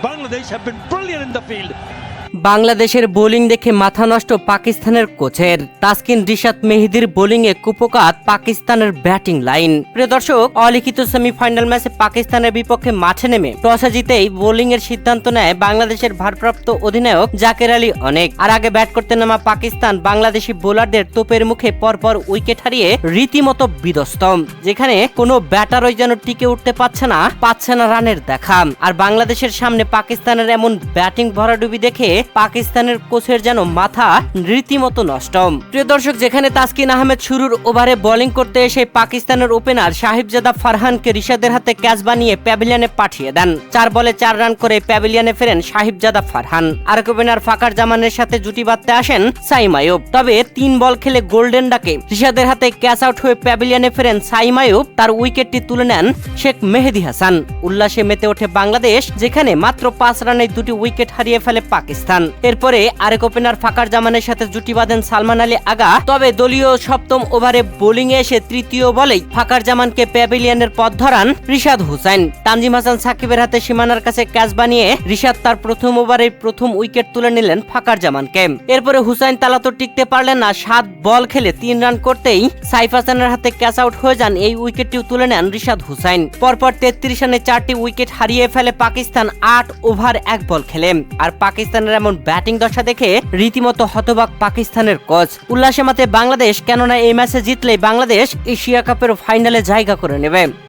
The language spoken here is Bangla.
Bangladesh have been brilliant in the field. বাংলাদেশের বোলিং দেখে মাথা নষ্ট পাকিস্তানের কোচের তাসকিন রিশাদ মেহেদির বোলিংয়ে কুপকাত পাকিস্তানের ব্যাটিং লাইন। প্রিয় দর্শক, অলিখিত সেমিফাইনাল ম্যাচে পাকিস্তানের বিপক্ষে মাঠে নেমে টসে জিতেই বোলিং এর সিদ্ধান্ত নেয় বাংলাদেশের ভারপ্রাপ্ত অধিনায়ক জাকের আলী অনেক। আর আগে ব্যাট করতে নামা পাকিস্তান বাংলাদেশি বোলারদের তোপের মুখে পরপর উইকেট হারিয়ে রীতিমতো বিধ্বস্ত। যেখানে কোনো ব্যাটারই যেন টিকে উঠতে পারছে না, পাচ্ছে না রানের দেখা। আর বাংলাদেশের সামনে পাকিস্তানের এমন ব্যাটিং ভরাডুবি দেখে পাকিস্তানের কোচের যেন মাথা রীতিমতো নষ্ট প্রিয় দর্শক, যেখানে তাসকিন আহমেদ শুরুর ওভারে বোলিং করতে এসে পাকিস্তানের ওপেনার সাহিবজাদা ফারহানকে রিশাদের হাতে ক্যাচ বানিয়ে প্যাভিলিয়নে পাঠিয়ে দেন। চার বলে চার রান করে প্যাভিলিয়নে ফেরেন সাহিবজাদা ফারহান। আরেক ওপেনার ফাকার জামানের সাথে জুটি বাঁধতে আসেন সাইম আয়ুব। তবে তিন বল খেলে গোল্ডেন ডাকে রিশাদের হাতে ক্যাচ আউট হয়ে প্যাভিলিয়নে ফেরেন সাইম আয়ুব। তার উইকেটটি তুলে নেন শেখ মেহেদি হাসান। উল্লাসে মেতে ওঠে বাংলাদেশ, যেখানে মাত্র পাঁচ রানে দুটি উইকেট হারিয়ে ফেলে পাকিস্তান। এরপরে আরেক ওপেনার ফাকার জামানের সাথে জুটি বাঁধেন সালমান আলী আগা। তবে দলীয় সপ্তম ওভারে বোলিং এ এসে তৃতীয় বলেই ফাকার জামানকে প্যাভিলিয়নের পথ ধরান রিশাদ হুসাইন। তানজিম হাসান সাকিবের হাতে সীমানার কাছে ক্যাচ বানিয়ে রিশাদ তার প্রথম ওভারে প্রথম উইকেট তুলে নিলেন ফাকার জামানকে। এরপরে হুসাইন তালা তো টিকতে পারলেন না, সাত বল খেলে তিন রান করতেই সাইফ হাসানের হাতে ক্যাচ আউট হয়ে যান। এই উইকেটটিও তুলে নেন রিশাদ হুসাইন। পরপর তেত্রিশ রানে চারটি উইকেট হারিয়ে ফেলে পাকিস্তান আট ওভার এক বল খেলে। আর পাকিস্তানের এমন ব্যাটিং দশা দেখে রীতিমতো হতবাক পাকিস্তানের কোচ। উল্লাসে মাতে বাংলাদেশ কেননা এই ম্যাচে জিতলে বাংলাদেশ এশিয়া কাপের ফাইনালে জায়গা করে নেবে।